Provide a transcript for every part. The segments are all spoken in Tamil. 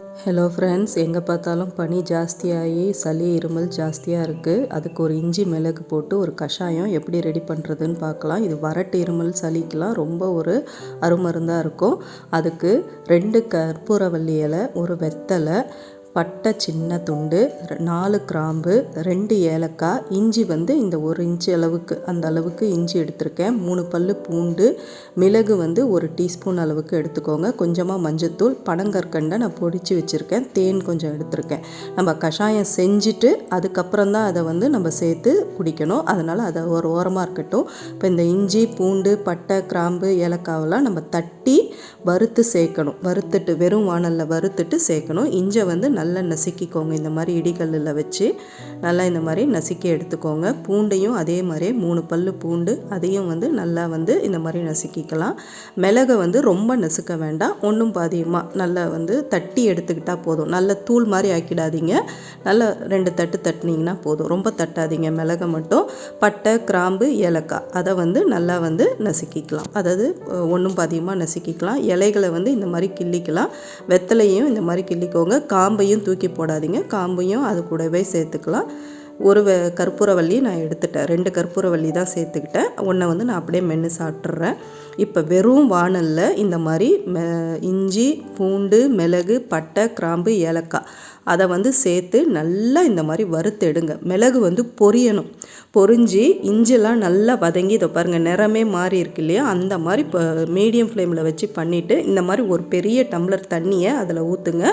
ஹலோ ஃப்ரெண்ட்ஸ் எங்கே பார்த்தாலும் பனி ஜாஸ்தியாகி சளி இருமல் ஜாஸ்தியாக இருக்குது அதுக்கு ஒரு இஞ்சி மிளகு போட்டு ஒரு கஷாயம் எப்படி ரெடி பண்ணுறதுன்னு பார்க்கலாம். இது வறட்டு இருமல் சளிக்கெலாம் ரொம்ப ஒரு அருமருந்தாக இருக்கும். அதுக்கு ரெண்டு கற்பூரவல்லி இலை ஒரு வெத்தலை பட்டை சின்ன துண்டு நாலு கிராம்பு ரெண்டு ஏலக்காய் இஞ்சி வந்து இந்த ஒரு இன்ச்சு அளவுக்கு அந்த அளவுக்கு இஞ்சி எடுத்திருக்கேன். மூணு பல் பூண்டு மிளகு வந்து ஒரு டீஸ்பூன் அளவுக்கு எடுத்துக்கோங்க. கொஞ்சமாக மஞ்சத்தூள் பனங்கற்கண்டை நான் பொடிச்சு வச்சுருக்கேன். தேன் கொஞ்சம் எடுத்திருக்கேன். நம்ம கஷாயம் செஞ்சுட்டு அதுக்கப்புறம் தான் அதை வந்து நம்ம சேர்த்து குடிக்கணும். அதனால் அதை ஒரு ஓரமாக இருக்கட்டும். இப்போ இந்த இஞ்சி பூண்டு பட்டை கிராம்பு ஏலக்காவெல்லாம் நம்ம தட்டி வறுத்து சேர்க்கணும். வறுத்துட்டு வெறும் வானலில் வறுத்துட்டு சேர்க்கணும். இஞ்சை வந்து நல்லா நசுக்கிக்கோங்க. இந்த மாதிரி இடிகல்லில் வச்சு நல்லா இந்த மாதிரி நசுக்கி எடுத்துக்கோங்க. பூண்டையும் அதே மாதிரி மூணு பல் பூண்டு அதையும் வந்து நல்லா வந்து இந்த மாதிரி நசுக்கிக்கலாம். மிளகை வந்து ரொம்ப நசுக்க வேண்டாம். ஒன்றும் பாதியமாக நல்லா வந்து தட்டி எடுத்துக்கிட்டால் போதும். நல்ல தூள் மாதிரி ஆக்கிடாதீங்க. நல்லா ரெண்டு தட்டு தட்டினீங்கன்னா போதும். ரொம்ப தட்டாதீங்க மிளகை மட்டும். பட்டை கிராம்பு ஏலக்காய். அதை வந்து நல்லா வந்து நசுக்கிக்கலாம். அதாவது ஒன்றும் பாதியமாக நசுக்கிக்கலாம். இலைகளை வந்து இந்த மாதிரி கிள்ளிக்கலாம். வெத்தலையும் இந்த மாதிரி கிள்ளிக்கோங்க. காம்பையும் இலையும் தூக்கி போடாதீங்க. காம்பையும் அது கூடவே சேர்த்துக்கலாம். ஒரு கற்பூரவள்ளி நான் எடுத்துட்டேன். ரெண்டு கற்பூரவள்ளி தான் சேர்த்துக்கிட்டேன். ஒன்றை வந்து நான் அப்படியே மென்று சாப்பிட்றேன் இப்போ வெறும் வானலில் இந்த மாதிரி இஞ்சி பூண்டு மிளகு பட்டை கிராம்பு ஏலக்காய் அதை வந்து சேர்த்து நல்லா இந்த மாதிரி வறுத்தெடுங்க மிளகு வந்து பொரியணும். பொரிஞ்சு இஞ்சிலாம் நல்லா வதங்கி இதை பாருங்கள் நிறமே மாறி இருக்கு இல்லையா? அந்த மாதிரி இப்போ மீடியம் ஃப்ளேமில் வச்சு பண்ணிவிட்டு இந்த மாதிரி ஒரு பெரிய டம்ளர் தண்ணியை அதில் ஊற்றுங்க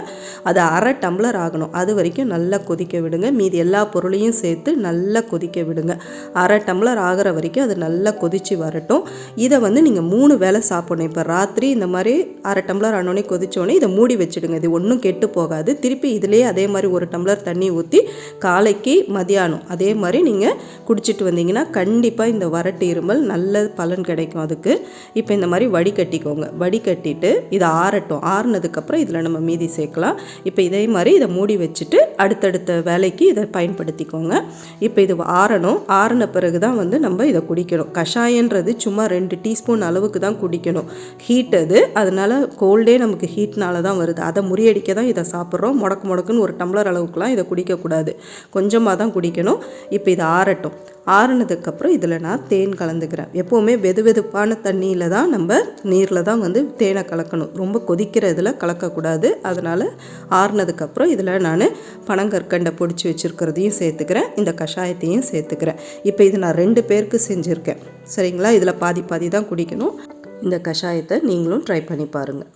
அது அரை டம்ளர் ஆகணும். அது வரைக்கும் நல்லா கொதிக்க விடுங்க. மீதி எல்லா பொருளையும் சேர்த்து நல்லா கொதிக்க விடுங்க. அரை டம்ளர் ஆகிற வரைக்கும் அது நல்லா கொதித்து வரட்டும். இதை வந்து நீங்கள் மூணு வேளை சாப்பிடணும். இப்போ ராத்திரி இந்த மாதிரி அரை டம்ளர் ஆனோடனே கொதிச்சோடனே இதை மூடி வச்சுடுங்க. இது ஒன்றும் கெட்டு போகாது. திருப்பி இதிலே அதே மாதிரி ஒரு டம்ளர் தண்ணி ஊற்றி காலைக்கு மதியானம் அதே மாதிரி நீங்கள் குடிச்சிட்டு வந்தீங்கன்னா கண்டிப்பாக இந்த வறட்டு இருமல் நல்ல பலன் கிடைக்கும் அதுக்கு. இப்போ இந்த மாதிரி வடிகட்டிக்கோங்க வடிகட்டிட்டு இதை ஆறட்டும். ஆறுனதுக்கப்புறம் இதில் நம்ம மீதி சேர்க்கலாம். இப்போ இதே மாதிரி இதை மூடி வச்சுட்டு அடுத்தடுத்த வேலைக்கு இதை பயன்படுத்திக்கோங்க. இப்போ இது ஆறணும். ஆறின பிறகு தான் வந்து நம்ம இதை குடிக்கணும். கஷாயன்றது சும்மா ரெண்டு டீஸ்பூன் அளவுக்கு தான் குடிக்கணும். ஹீட் அது. அதனால் கோல்டே நமக்கு ஹீட்னால தான் வருது. அதை முறியடிக்க தான் இதை சாப்பிட்றோம். முடக்கு முடக்குன்னு ஒரு டம்ளர் அளவுக்குலாம் இதை குடிக்கக்கூடாது. கொஞ்சமாக தான் குடிக்கணும். இப்போ இதை ஆறட்டும். ஆறுனதுக்கப்புறம் இதில் நான் தேன் கலந்துக்கிறேன். எப்போவுமே வெது வெதுப்பான தண்ணியில் தான் நம்ம நீரில் தான் வந்து தேனை கலக்கணும். ரொம்ப கொதிக்கிற இதில் கலக்கக்கூடாது. அதனால் ஆறுனதுக்கப்புறம் இதில் நான் பனங்கற்கண்டை பொடிச்சு வச்சுருக்கிறதையும் சேர்த்துக்கிறேன். இந்த கஷாயத்தையும் சேர்த்துக்கிறேன். இப்போ இது நான் ரெண்டு பேருக்கு செஞ்சுருக்கேன். சரிங்களா? இதில் பாதி பாதி தான் குடிக்கணும். இந்த கஷாயத்தை நீங்களும் ட்ரை பண்ணி பாருங்கள்